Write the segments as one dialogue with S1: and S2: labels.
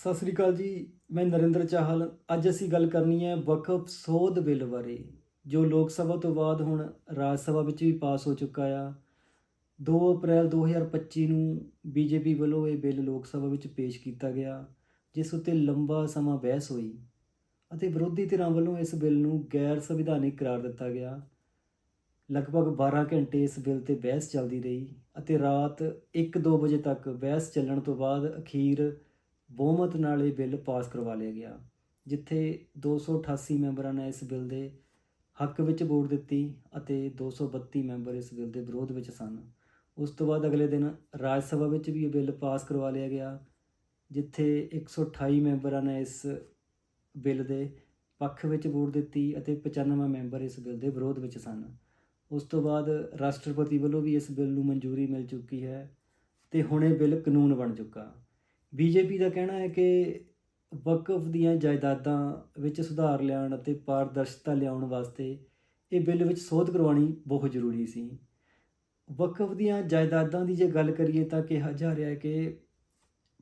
S1: ਸਤਿ ਸ੍ਰੀ ਅਕਾਲ ਜੀ, ਮੈਂ ਨਰਿੰਦਰ ਚਾਹਲ। ਅੱਜ ਅਸੀਂ ਗੱਲ ਕਰਨੀ ਹੈ ਵਕਫ ਸੋਧ ਬਿੱਲ ਬਾਰੇ, ਜੋ ਲੋਕ ਸਭਾ ਤੋਂ ਬਾਅਦ ਹੁਣ ਰਾਜ ਸਭਾ ਵਿੱਚ ਵੀ ਪਾਸ ਹੋ ਚੁੱਕਾ ਆ। 2 ਅਪ੍ਰੈਲ 2025 ਨੂੰ ਬੀਜੇਪੀ ਵੱਲੋਂ ਇਹ ਬਿੱਲ ਲੋਕ ਸਭਾ ਵਿੱਚ ਪੇਸ਼ ਕੀਤਾ ਗਿਆ, ਜਿਸ ਉੱਤੇ ਲੰਬਾ ਸਮਾਂ ਬਹਿਸ ਹੋਈ ਅਤੇ ਵਿਰੋਧੀ ਧਿਰਾਂ ਵੱਲੋਂ ਇਸ ਬਿੱਲ ਨੂੰ ਗੈਰ ਸੰਵਿਧਾਨਿਕ ਕਰਾਰ ਦਿੱਤਾ ਗਿਆ। ਲਗਭਗ 12 ਘੰਟੇ ਇਸ ਬਿੱਲ ਤੇ ਬਹਿਸ ਚੱਲਦੀ ਰਹੀ ਅਤੇ ਰਾਤ 1-2 ਵਜੇ ਤੱਕ ਬਹਿਸ ਚੱਲਣ ਤੋਂ ਬਾਅਦ ਅਖੀਰ ਬਹੁਮਤ ਨਾਲ ਇਹ ਬਿੱਲ ਪਾਸ ਕਰਵਾ ਲਿਆ ਗਿਆ, ਜਿੱਥੇ 288 ਮੈਂਬਰਾਂ ਨੇ ਇਸ ਬਿੱਲ ਦੇ ਹੱਕ ਵਿੱਚ ਵੋਟ ਦਿੱਤੀ ਅਤੇ 232 ਮੈਂਬਰ ਇਸ ਬਿੱਲ ਦੇ ਵਿਰੋਧ ਵਿੱਚ ਸਨ। ਉਸ ਤੋਂ ਬਾਅਦ ਅਗਲੇ ਦਿਨ ਰਾਜ ਸਭਾ ਵਿੱਚ ਵੀ ਇਹ ਬਿੱਲ ਪਾਸ ਕਰਵਾ ਲਿਆ ਗਿਆ, ਜਿੱਥੇ 128 ਮੈਂਬਰਾਂ ਨੇ ਇਸ ਬਿੱਲ ਦੇ ਪੱਖ ਵਿੱਚ ਵੋਟ ਦਿੱਤੀ ਅਤੇ 95 ਮੈਂਬਰ ਇਸ ਬਿੱਲ ਦੇ ਵਿਰੋਧ ਵਿੱਚ ਸਨ। ਉਸ ਤੋਂ ਬਾਅਦ ਰਾਸ਼ਟਰਪਤੀ ਵੱਲੋਂ ਵੀ ਇਸ ਬਿੱਲ ਨੂੰ ਮਨਜ਼ੂਰੀ ਮਿਲ ਚੁੱਕੀ ਹੈ ਤੇ ਹੁਣ ਇਹ ਬਿੱਲ ਕਾਨੂੰਨ ਬਣ ਚੁੱਕਾ। ਬੀਜੇਪੀ ਦਾ ਕਹਿਣਾ ਹੈ ਕਿ ਵਕਫ ਦੀਆਂ ਜਾਇਦਾਦਾਂ ਵਿੱਚ ਸੁਧਾਰ ਲਿਆਉਣ ਅਤੇ ਪਾਰਦਰਸ਼ਤਾ ਲਿਆਉਣ ਵਾਸਤੇ ਇਹ ਬਿੱਲ ਵਿੱਚ ਸੋਧ ਕਰਵਾਉਣੀ ਬਹੁਤ ਜ਼ਰੂਰੀ ਸੀ। ਵਕਫ ਦੀਆਂ ਜਾਇਦਾਦਾਂ ਦੀ ਜੇ ਗੱਲ ਕਰੀਏ ਤਾਂ ਕਿਹਾ ਜਾ ਰਿਹਾ ਹੈ ਕਿ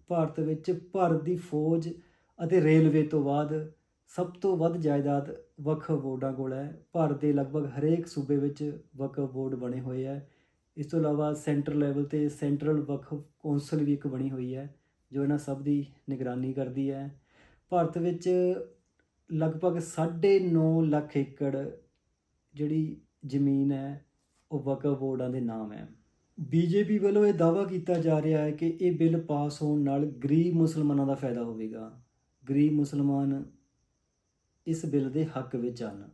S1: ਭਾਰਤ ਵਿੱਚ ਭਾਰਤ ਦੀ ਫੌਜ ਅਤੇ ਰੇਲਵੇ ਤੋਂ ਬਾਅਦ ਸਭ ਤੋਂ ਵੱਧ ਜਾਇਦਾਦ ਵਕਫ ਬੋਰਡਾਂ ਕੋਲ ਹੈ। ਭਾਰਤ ਦੇ ਲਗਭਗ ਹਰੇਕ ਸੂਬੇ ਵਿੱਚ ਵਕਫ ਬੋਰਡ ਬਣੇ ਹੋਏ ਹੈ। ਇਸ ਤੋਂ ਇਲਾਵਾ ਸੈਂਟਰ ਲੈਵਲ ਤੇ ਸੈਂਟਰਲ ਵਕਫ ਕੌਂਸਲ ਵੀ ਇੱਕ ਬਣੀ ਹੋਈ ਹੈ। ਜੋ ਇਹਨਾਂ ਸਭ ਦੀ ਨਿਗਰਾਨੀ ਕਰਦੀ ਹੈ। ਭਾਰਤ ਵਿੱਚ ਲਗਭਗ 9.5 ਲੱਖ ਏਕੜ ਜਿਹੜੀ ਜ਼ਮੀਨ ਹੈ, ਉਹ ਵਕਫ ਬੋਰਡਾਂ ਦੇ ਨਾਮ ਹੈ। ਬੀਜੇਪੀ ਵੱਲੋਂ ਇਹ ਦਾਅਵਾ ਕੀਤਾ ਜਾ ਰਿਹਾ ਹੈ ਕਿ ਇਹ ਬਿੱਲ ਪਾਸ ਹੋਣ ਨਾਲ ਗਰੀਬ ਮੁਸਲਮਾਨਾਂ ਦਾ ਫਾਇਦਾ ਹੋਵੇਗਾ। ਗਰੀਬ ਮੁਸਲਮਾਨ ਇਸ ਬਿੱਲ ਦੇ ਹੱਕ ਵਿੱਚ ਹਨ।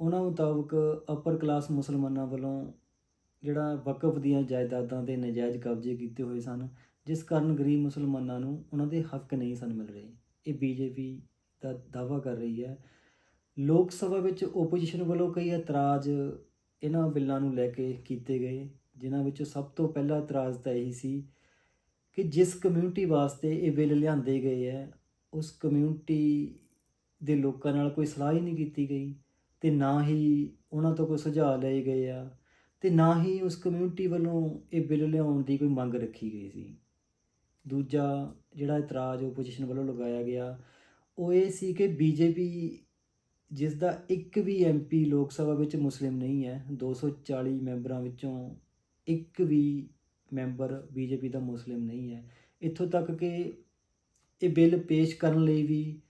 S1: ਉਹਨਾਂ ਮੁਤਾਬਕ ਅਪਰ ਕਲਾਸ ਮੁਸਲਮਾਨਾਂ ਵੱਲੋਂ ਜਿਹੜਾ ਵਕਫ ਦੀਆਂ ਜਾਇਦਾਦਾਂ ਦੇ ਨਜਾਇਜ਼ ਕਬਜ਼ੇ ਕੀਤੇ ਹੋਏ ਸਨ, ਜਿਸ ਕਾਰਨ ਗਰੀਬ ਮੁਸਲਮਾਨਾਂ ਨੂੰ ਉਹਨਾਂ ਦੇ ਹੱਕ ਨਹੀਂ ਸਨ ਮਿਲ ਰਹੇ। ਇਹ ਬੀਜੇਪੀ ਦਾ ਦਾਅਵਾ ਕਰ ਰਹੀ ਹੈ। ਲੋਕ ਸਭਾ ਵਿੱਚ ਓਪੋਜੀਸ਼ਨ ਵੱਲੋਂ ਕਈ ਇਤਰਾਜ਼ ਇਹਨਾਂ ਬਿੱਲਾਂ ਨੂੰ ਲੈ ਕੇ ਕੀਤੇ ਗਏ, ਜਿਨ੍ਹਾਂ ਵਿੱਚੋਂ ਸਭ ਤੋਂ ਪਹਿਲਾ ਇਤਰਾਜ਼ ਤਾਂ ਇਹੀ ਸੀ ਕਿ ਜਿਸ ਕਮਿਊਨਿਟੀ ਵਾਸਤੇ ਇਹ ਬਿੱਲ ਲਿਆਂਦੇ ਗਏ ਹੈ, ਉਸ ਕਮਿਊਨਿਟੀ ਦੇ ਲੋਕਾਂ ਨਾਲ ਕੋਈ ਸਲਾਹ ਹੀ ਨਹੀਂ ਕੀਤੀ ਗਈ ਤੇ ਨਾ ਹੀ ਉਹਨਾਂ ਤੋਂ ਕੋਈ ਸੁਝਾਅ ਲਏ ਗਏ ਆ। ਤੇ ਨਾ ਹੀ ਉਸ ਕਮਿਊਨਿਟੀ ਵੱਲੋਂ ਇਹ ਬਿੱਲ ਲਿਆਉਣ ਦੀ ਕੋਈ ਮੰਗ ਰੱਖੀ ਗਈ ਸੀ। ਦੂਜਾ ਜਿਹੜਾ ਇਤਰਾਜ਼ ਓਪੋਜੀਸ਼ਨ ਵੱਲੋਂ ਲਗਾਇਆ ਗਿਆ, ਉਹ ਇਹ ਸੀ ਕਿ ਬੀਜੇਪੀ ਜਿਸ ਦਾ ਇੱਕ ਵੀ ਐਮਪੀ ਲੋਕ ਸਭਾ ਵਿੱਚ ਮੁਸਲਿਮ ਨਹੀਂ ਹੈ 240 ਮੈਂਬਰਾਂ ਵਿੱਚੋਂ ਇੱਕ ਵੀ ਮੈਂਬਰ ਬੀਜੇਪੀ ਦਾ ਮੁਸਲਿਮ ਨਹੀਂ ਹੈ। ਇੱਥੋਂ ਤੱਕ ਕਿ ਇਹ ਬਿੱਲ ਪੇਸ਼ ਕਰਨ ਲਈ ਵੀ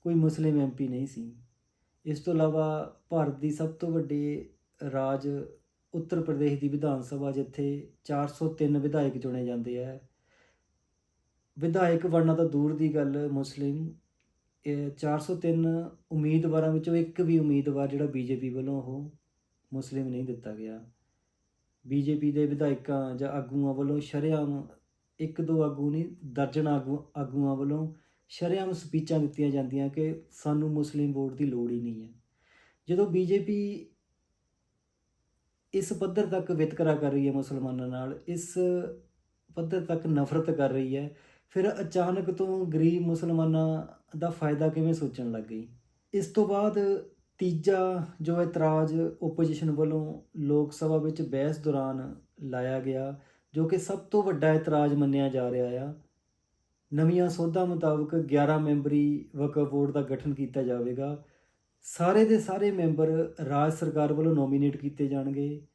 S1: ਕੋਈ ਮੁਸਲਿਮ ਐਮਪੀ ਨਹੀਂ ਸੀ। ਇਸ ਤੋਂ ਇਲਾਵਾ ਭਾਰਤ ਦੀ ਸਭ ਤੋਂ ਵੱਡੇ ਰਾਜ ਉੱਤਰ ਪ੍ਰਦੇਸ਼ ਦੀ ਵਿਧਾਨ ਸਭਾ ਜਿੱਥੇ 403 ਵਿਧਾਇਕ ਚੁਣੇ ਜਾਂਦੇ ਆ। ਵਿਧਾਇਕ ਬਣਨਾ ਤਾਂ ਦੂਰ ਦੀ ਗੱਲ, ਮੁਸਲਿਮ ਇਹ 403 ਉਮੀਦਵਾਰਾਂ ਵਿੱਚੋਂ ਇੱਕ ਵੀ ਉਮੀਦਵਾਰ ਜਿਹੜਾ ਬੀਜੇਪੀ ਵੱਲੋਂ ਉਹ ਮੁਸਲਿਮ ਨਹੀਂ ਦਿੱਤਾ ਗਿਆ। ਬੀਜੇਪੀ ਦੇ ਵਿਧਾਇਕਾਂ ਜਾਂ ਆਗੂਆਂ ਵੱਲੋਂ ਸ਼ਰੇਆਮ ਇੱਕ ਦੋ ਆਗੂ ਨਹੀਂ, ਦਰਜਨ ਆਗੂ, ਆਗੂਆਂ ਵੱਲੋਂ ਸ਼ਰੇਆਮ ਸਪੀਚਾਂ ਦਿੱਤੀਆਂ ਜਾਂਦੀਆਂ ਕਿ ਸਾਨੂੰ ਮੁਸਲਿਮ ਵੋਟ ਦੀ ਲੋੜ ਹੀ ਨਹੀਂ ਹੈ। ਜਦੋਂ ਬੀਜੇਪੀ ਇਸ ਪੱਧਰ ਤੱਕ ਵਿਤਕਰਾ ਕਰ ਰਹੀ ਹੈ ਮੁਸਲਮਾਨਾਂ ਨਾਲ, ਇਸ ਪੱਧਰ ਤੱਕ ਨਫ਼ਰਤ ਕਰ ਰਹੀ ਹੈ। ਫਿਰ ਅਚਾਨਕ ਤੋਂ ਗਰੀਬ ਮੁਸਲਮਾਨਾਂ ਦਾ ਫਾਇਦਾ ਕਿਵੇਂ ਸੋਚਣ ਲੱਗ ਗਈ? ਇਸ ਤੋਂ ਬਾਅਦ ਤੀਜਾ ਜੋ ਇਤਰਾਜ਼ ਓਪੋਜੀਸ਼ਨ ਵੱਲੋਂ ਲੋਕ ਸਭਾ ਵਿੱਚ ਬਹਿਸ ਦੌਰਾਨ ਲਾਇਆ ਗਿਆ, ਜੋ ਕਿ ਸਭ ਤੋਂ ਵੱਡਾ ਇਤਰਾਜ਼ ਮੰਨਿਆ ਜਾ ਰਿਹਾ ਆ। ਨਵੀਆਂ ਸੋਧਾਂ ਮੁਤਾਬਕ 11 ਮੈਂਬਰੀ ਵਕਫ ਬੋਰਡ ਦਾ ਗਠਨ ਕੀਤਾ ਜਾਵੇਗਾ। ਸਾਰੇ ਦੇ ਸਾਰੇ ਮੈਂਬਰ ਰਾਜ ਸਰਕਾਰ ਵੱਲੋਂ ਨੋਮੀਨੇਟ ਕੀਤੇ ਜਾਣਗੇ,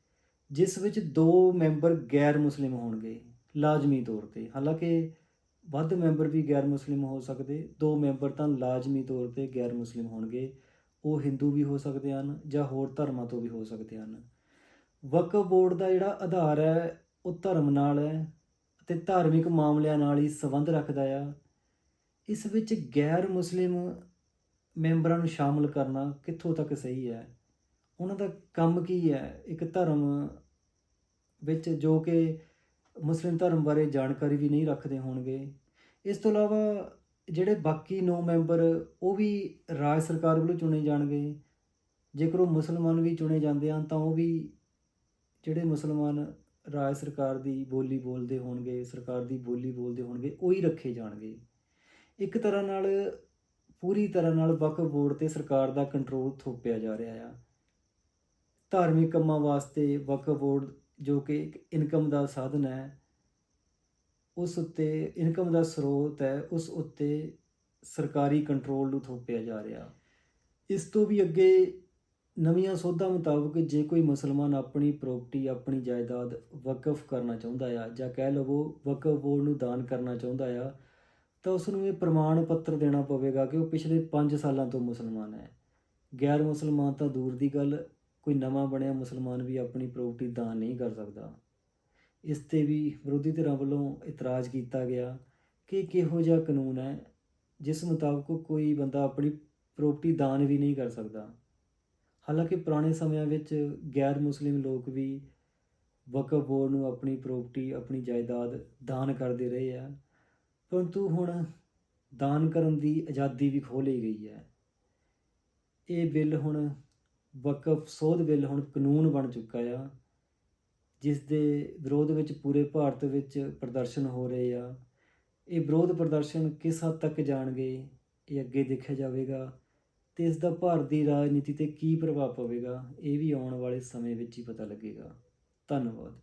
S1: ਜਿਸ ਵਿੱਚ ਦੋ ਮੈਂਬਰ ਗੈਰ ਮੁਸਲਿਮ ਹੋਣਗੇ, ਲਾਜ਼ਮੀ ਤੌਰ ਤੇ। ਹਾਲਾਂਕਿ ਵੱਧ ਮੈਂਬਰ ਵੀ ਗੈਰ ਮੁਸਲਿਮ ਹੋ ਸਕਦੇ, ਦੋ ਮੈਂਬਰ ਤਾਂ ਲਾਜ਼ਮੀ ਤੌਰ ਤੇ ਗੈਰ ਮੁਸਲਿਮ ਹੋਣਗੇ, ਉਹ ਹਿੰਦੂ ਵੀ ਹੋ ਸਕਦੇ ਹਨ ਜਾਂ ਹੋਰ ਧਰਮਾਂ ਤੋਂ ਵੀ ਹੋ ਸਕਦੇ ਹਨ। ਵਕਫ ਬੋਰਡ ਦਾ ਜਿਹੜਾ ਆਧਾਰ ਹੈ, ਉਹ ਧਰਮ ਨਾਲ ਹੈ ਅਤੇ ਧਾਰਮਿਕ ਮਾਮਲਿਆਂ ਨਾਲ ਹੀ ਸੰਬੰਧ ਰੱਖਦਾ ਆ। ਇਸ ਵਿੱਚ ਗੈਰ ਮੁਸਲਿਮ ਮੈਂਬਰਾਂ ਨੂੰ ਸ਼ਾਮਲ ਕਰਨਾ ਕਿੱਥੋਂ ਤੱਕ ਸਹੀ ਹੈ? ਉਹਨਾਂ ਦਾ ਕੰਮ ਕੀ ਹੈ? ਇੱਕ ਧਰਮ ਵਿੱਚ ਜੋ ਕਿ ਮੁਸਲਿਮ ਧਰਮ ਬਾਰੇ ਜਾਣਕਾਰੀ ਵੀ ਨਹੀਂ ਰੱਖਦੇ ਹੋਣਗੇ। ਇਸ ਤੋਂ ਇਲਾਵਾ ਜਿਹੜੇ ਬਾਕੀ 9 ਮੈਂਬਰ, ਉਹ ਵੀ ਰਾਜ ਸਰਕਾਰ ਵੱਲੋਂ ਚੁਣੇ ਜਾਣਗੇ। ਜੇਕਰ ਉਹ ਮੁਸਲਮਾਨ ਵੀ ਚੁਣੇ ਜਾਂਦੇ ਹਨ, ਤਾਂ ਉਹ ਵੀ ਜਿਹੜੇ ਮੁਸਲਮਾਨ ਰਾਜ ਸਰਕਾਰ ਦੀ ਬੋਲੀ ਬੋਲਦੇ ਹੋਣਗੇ, ਸਰਕਾਰ ਦੀ ਬੋਲੀ ਬੋਲਦੇ ਹੋਣਗੇ, ਉਹੀ ਰੱਖੇ ਜਾਣਗੇ। ਇੱਕ ਤਰ੍ਹਾਂ ਨਾਲ ਪੂਰੀ ਤਰ੍ਹਾਂ ਨਾਲ ਵਕਫ ਬੋਰਡ ਤੇ ਸਰਕਾਰ ਦਾ ਕੰਟਰੋਲ ਥੋਪਿਆ ਜਾ ਰਿਹਾ ਆ। ਧਾਰਮਿਕ ਕੰਮਾਂ ਵਾਸਤੇ ਵਕਫ ਬੋਰਡ ਜੋ ਕਿ ਇੱਕ ਇਨਕਮ ਦਾ ਸਾਧਨ ਹੈ, ਉਸ ਉੱਤੇ ਇਨਕਮ ਦਾ ਸਰੋਤ ਹੈ, ਉਸ ਉੱਤੇ ਸਰਕਾਰੀ ਕੰਟਰੋਲ ਨੂੰ ਥੋਪਿਆ ਜਾ ਰਿਹਾ। ਇਸ ਤੋਂ ਵੀ ਅੱਗੇ ਨਵੀਆਂ ਸੋਧਾਂ ਮੁਤਾਬਕ ਜੇ ਕੋਈ ਮੁਸਲਮਾਨ ਆਪਣੀ ਪ੍ਰਾਪਰਟੀ ਆਪਣੀ ਜਾਇਦਾਦ ਵਕਫ ਕਰਨਾ ਚਾਹੁੰਦਾ ਆ ਜਾਂ ਕਹਿ ਲਵੋ ਵਕਫ ਬੋਰਡ ਨੂੰ ਦਾਨ ਕਰਨਾ ਚਾਹੁੰਦਾ ਆ ਤਾਂ ਉਸ ਨੂੰ ਇਹ ਪ੍ਰਮਾਣ ਪੱਤਰ ਦੇਣਾ ਪਵੇਗਾ ਕਿ ਉਹ ਪਿਛਲੇ 5 ਸਾਲਾਂ ਤੋਂ ਮੁਸਲਮਾਨ ਹੈ। ਗੈਰ ਮੁਸਲਮਾਨ ਤਾਂ ਦੂਰ ਦੀ ਗੱਲ, ਕੋਈ ਨਵਾਂ ਬਣਿਆ ਮੁਸਲਮਾਨ ਵੀ ਆਪਣੀ ਪ੍ਰਾਪਰਟੀ ਦਾਨ ਨਹੀਂ ਕਰ ਸਕਦਾ। ਇਸ ਤੇ ਵੀ ਵਿਰੋਧੀ ਧਿਰਾਂ ਵੱਲੋਂ ਇਤਰਾਜ਼ ਕੀਤਾ ਗਿਆ ਕਿ ਇਹ ਕਿਹੋ ਜਿਹਾ ਕਾਨੂੰਨ ਹੈ, ਜਿਸ ਮੁਤਾਬਕ ਕੋਈ ਬੰਦਾ ਆਪਣੀ ਪ੍ਰਾਪਰਟੀ ਦਾਨ ਵੀ ਨਹੀਂ ਕਰ ਸਕਦਾ। ਹਾਲਾਂਕਿ ਪੁਰਾਣੇ ਸਮਿਆਂ ਵਿੱਚ ਗੈਰ ਮੁਸਲਿਮ ਲੋਕ ਵੀ ਵਕਫ ਬੋਰਡ ਨੂੰ ਆਪਣੀ ਪ੍ਰਾਪਰਟੀ, ਆਪਣੀ ਜਾਇਦਾਦ ਦਾਨ ਕਰਦੇ ਰਹੇ ਆ। ਪਰੰਤੂ ਹੁਣ ਦਾਨ ਕਰਨ ਦੀ ਆਜ਼ਾਦੀ ਵੀ ਖੋਹ ਲਈ ਗਈ ਹੈ। ਇਹ ਬਿੱਲ ਹੁਣ ਵਕਫ ਸੋਧ ਬਿੱਲ ਹੁਣ ਕਾਨੂੰਨ ਬਣ ਚੁੱਕਾ ਆ, ਜਿਸ ਦੇ ਵਿਰੋਧ ਵਿੱਚ ਪੂਰੇ ਭਾਰਤ ਵਿੱਚ ਪ੍ਰਦਰਸ਼ਨ ਹੋ ਰਹੇ ਆ। ਇਹ ਵਿਰੋਧ ਪ੍ਰਦਰਸ਼ਨ ਕਿਸ ਹੱਦ ਤੱਕ ਜਾਣਗੇ, ਇਹ ਅੱਗੇ ਦੇਖਿਆ ਜਾਵੇਗਾ ਤੇ ਇਸ ਦਾ ਭਾਰਤ ਦੀ ਰਾਜਨੀਤੀ ਤੇ ਕੀ ਪ੍ਰਭਾਵ ਪਵੇਗਾ, ਇਹ ਵੀ ਆਉਣ ਵਾਲੇ ਸਮੇਂ ਵਿੱਚ ਹੀ ਪਤਾ ਲੱਗੇਗਾ। ਧੰਨਵਾਦ।